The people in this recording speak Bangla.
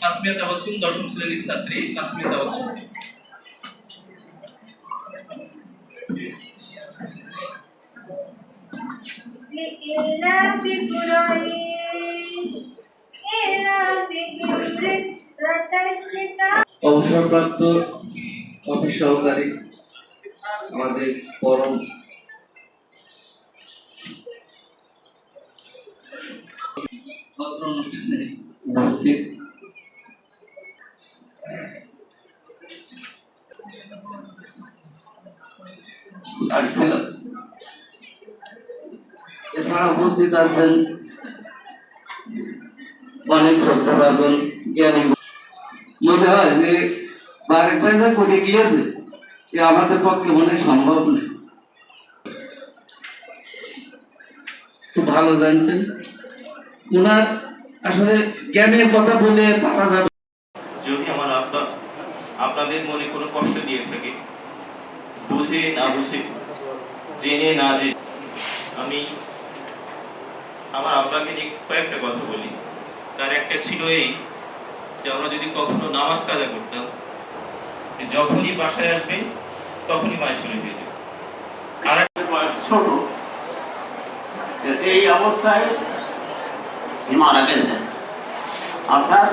কাশ্মীর তাবাচ্চুম দশম শ্রেণীর ছাত্রী কাশ্মীর তাবাচ্চুম لإلاف قريش إلافهم رحلة الشتاء অবসরপ্রাপ্ত অফিস সহকারী আমাদের পরম পত্র অনুষ্ঠানে উপস্থিত আসছিল এছাড়া উপস্থিত আছেন অনেক শ্রদ্ধাভাজন জ্ঞানী মনে হয় যে বারেক পয়সা করে গিয়েছে, এ আমাদের পক্ষে মনে সম্ভব নয় খুব ভালো জানতেন। ওনার আসলে জ্ঞানের কথা বলে পারা যাবে। যদি আমার আব্বা আপনাদের মনে কোনো কষ্ট দিয়ে থাকে, বুঝে না বুঝে জেনে না জেনে আমি আমার আব্বাকে নিয়ে কয়েকটা কথা বলি। তার একটা ছিল এই যে আমরা যদি কখনো নামাজ কাজা করতাম যখনই বাসায় আসবে তখনই মায়ের শুনে হয়ে যাবে। আর ছোট। এই অবস্থায় মারা গেছে অর্থাৎ